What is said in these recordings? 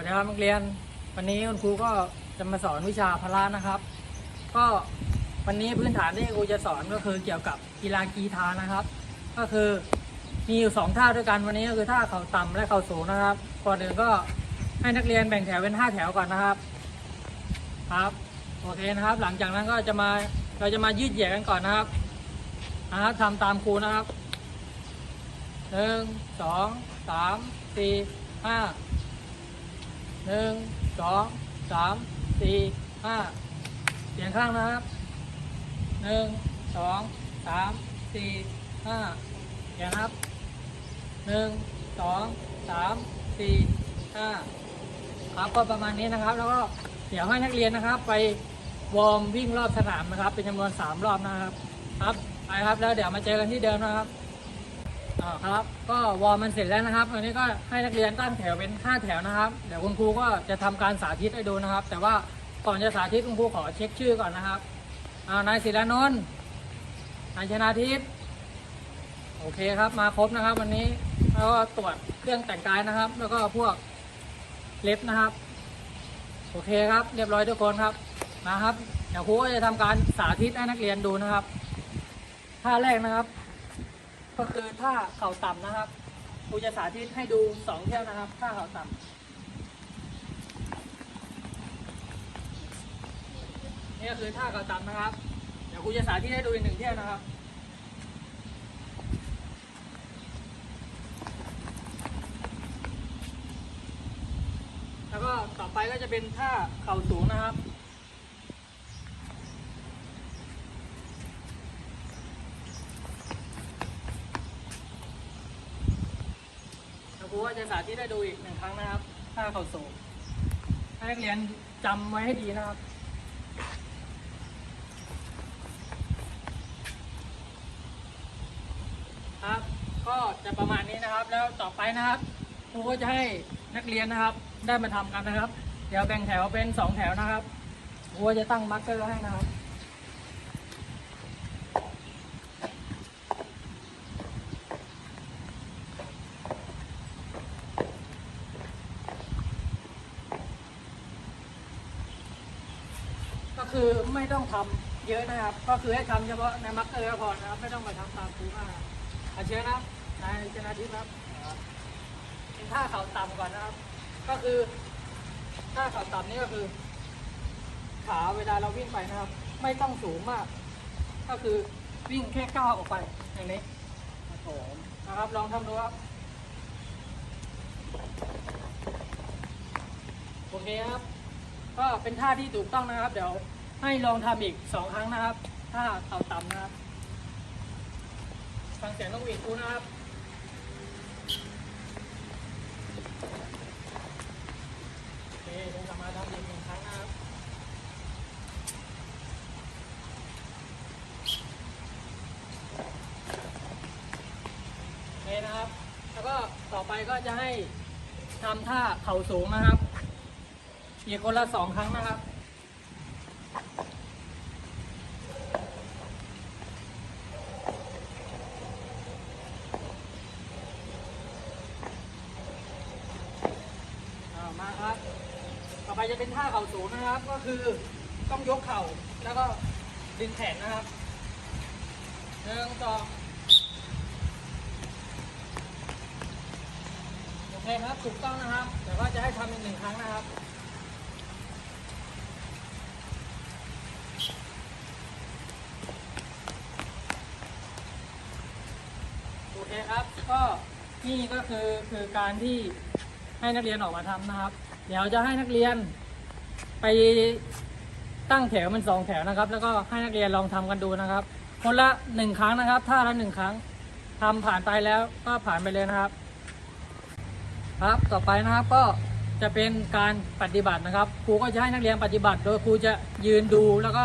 วัสดีครับนักเรียน วันนี้คุณครูก็จะมาสอนวิชาพละนะครับ ก็วันนี้พื้นฐานที่ครูจะสอนก็คือเกี่ยวกับกีฬากีฬานะครับ ก็คือมีอยู่สองท่าด้วยกันวันนี้ก็คือท่าเข่าต่ำและเข่าสูงนะครับก่อนอื่นก็ให้นักเรียนแบ่งแถวเป็นห้าแถวก่อนนะครับ ครับโอเคนะครับ หลังจากนั้นก็จะมาเราจะมายืดเหยียดกันก่อนนะครับนะครับทำตามครูนะครับหนึ่งสองสามสี่ห้า หนึ่งสองสามสี่ห้าเปลี่ยนข้างนะครับหนึ่งสองสามสี่ห้าเปลี่ยนครับหนึ่งสองสามสี่ห้าครับก็ประมาณนี้นะครับ แล้วก็เดี๋ยวให้นักเรียนนะครับ ไปวอร์มวิ่งรอบสนามนะครับ เป็นจำนวนสามรอบนะครับ ครับไปครับแล้วเดี๋ยวมาเจอกันที่เดิมนะครับ อ่าครับ ก็วอร์มมันเสร็จแล้วนะครับอันนี้ก็ให้นักเรียนตั้งแถวเป็นห้าแถวนะครับ เดี๋ยวคุณครูก็จะทำการสาธิตให้ดูนะครับ แต่ว่าก่อนจะสาธิตคุณครูขอเช็คชื่อก่อนนะครับอ่านายศิรานนท์นายชนาทิพย์โอเคครับ มาครบนะครับ วันนี้แล้วก็ตรวจเครื่องแต่งกายนะครับ แล้วก็พวกเล็บนะครับ โอเคครับ เรียบร้อยทุกคนครับนะครับเดี๋ยวครูก็จะทำการสาธิตให้นักเรียนดูนะครับท่าแรกนะครับ ก็คือท่าเข่าต่ำนะครับครูจะสาธิตให้ดูสองเที่ยวนะครับท่าเข่าต่ำนี่ก็คือท่าเข่าต่ำนะครับ เดี๋ยวครูจะสาธิตให้ดูอีกหนึ่งเที่ยวนะครับแล้วก็ต่อไปก็จะเป็นท่าเข่าสูงนะครับ แล้ว ครูก็จะสาธิตให้ดูอีกหนึ่งครั้งนะครับท่าเข่าสูงให้นักเรียนจำไว้ให้ดีนะครับครับก็จะประมาณนี้นะครับ แล้วต่อไปนะครับครูก็จะให้นักเรียนนะครับ ได้มาทำกันนะครับ เดี๋ยวแบ่งแถวเป็นสองแถวนะครับครูจะตั้งมาร์กเกอร์ให้นะครับ คือไม่ต้องทำเยอะนะครับ ก็คือให้ทำเฉพาะในมาร์กเกอร์ก็พอนะครับ ไม่ต้องไปทำตามครูมากนะครับอาเชิญนะครับนายชนาทิพย์ครับเป็นท่าเข่าต่ำก่อนนะครับ ก็คือท่าเข่าต่ำนี่ก็คือ ขาเวลาเราวิ่งไปนะครับ ไม่ต้องสูงมาก ก็คือวิ่งแค่ก้าวออกไปอย่างนี้ผมนะครับ ลองทำดูครับโอเคครับ ก็เป็นท่าที่ถูกต้องนะครับ เดี๋ยว ให้ลองทำอีกสองครั้งนะครับท่าเข่าต่ำนะครับ ฟังเสียงนกหวีดครูนะครับโอเคเดี๋ยลับมาทำอีกหนึ่งครั้งนะครับโอเคนะครับ แล้วก็ต่อไปก็จะให้ทำท่าเข่าสูงนะครับอีกคนละสองครั้งนะครับ อ่ามาครับ ต่อไปจะ เป็นท่าเข่าสูงนะครับ ก็คือต้องยกเข่าแล้วก็ดึงแขนนะครับหนึ่งสองโอเคครับถูกต้องนะครับ แต่ว่าจะให้ทำอีกหนึ่งครั้งนะครับโอเคครับก็นี่ก็คือคือการที่ให้นักเรียนออกมาทำนะครับ เดี๋ยวจะให้นักเรียน ไปตั้งแถวมันสองแถวนะครับ แล้วก็ให้นักเรียนลองทำกันดูนะครับ คนละหนึ่งครั้งนะครับ ท่าละหนึ่งครั้งทำผ่านไปแล้วก็ผ่านไปเลยนะครับ ครับต่อไปนะครับก็จะเป็นการปฏิบัตินะครับ ครูก็จะให้นักเรียนปฏิบัติ โดยครูจะยืนดูแล้วก็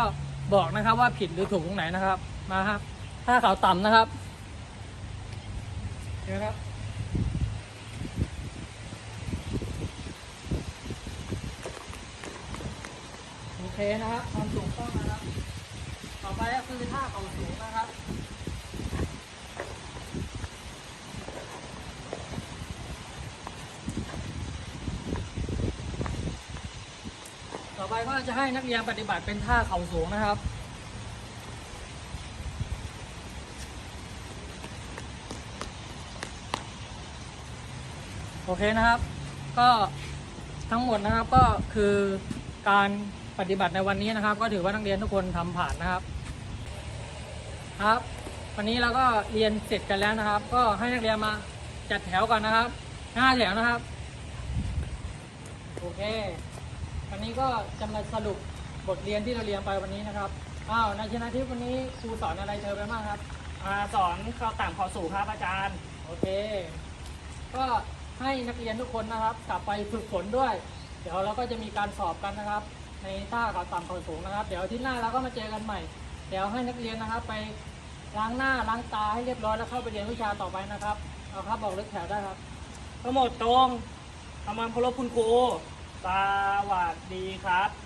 บอกนะครับว่าผิดหรือถูกตรงไหนนะครับ มาครับ ถ้าเขาต่ำนะครับเดี๋ยวครับ เคนะครับความสูงต้องนะครับ ต่อไปก็คือท่าเข่าสูงนะครับต่อไปก็จะให้นักเรียนปฏิบัติเป็นท่าเข่าสูงนะครับ โอเคนะครับ ก็ทั้งหมดนะครับก็คือการ ปฏิบัติในวันนี้นะครับ ก็ถือว่านักเรียนทุกคนทำผ่านนะครับ ครับ วันนี้เราก็เรียนเสร็จกันแล้วนะครับ ก็ให้นักเรียนมาจัดแถวก่อนนะครับห้าแถวนะครับโอเควันนี้ก็จะมาสรุปบทเรียนที่เราเรียนไปวันนี้นะครับอ้าวในชนะทิพย์วันนี้ครูสอนอะไรเธอไปบ้างครับอ่าสอนเข้าต่างขอสู่ครับอาจารย์ โอเค ก็ให้นักเรียนทุกคนนะครับ กลับไปฝึกฝนด้วย เดี๋ยวเราก็จะมีการสอบกันนะครับ ในท่าเขาต่ำเขาสูงนะครับ เดี๋ยวที่หน้าเราก็มาเจอกันใหม่ เดี๋ยวให้นักเรียนนะครับ ไปล้างหน้าล้างตาให้เรียบร้อยแล้วเข้าไปเรียนวิชาต่อไปนะครับเอาครับบอกเลขแถวได้ครับทั้งหมดตรงทำงานเคารพคุณครูสวัสดีครับ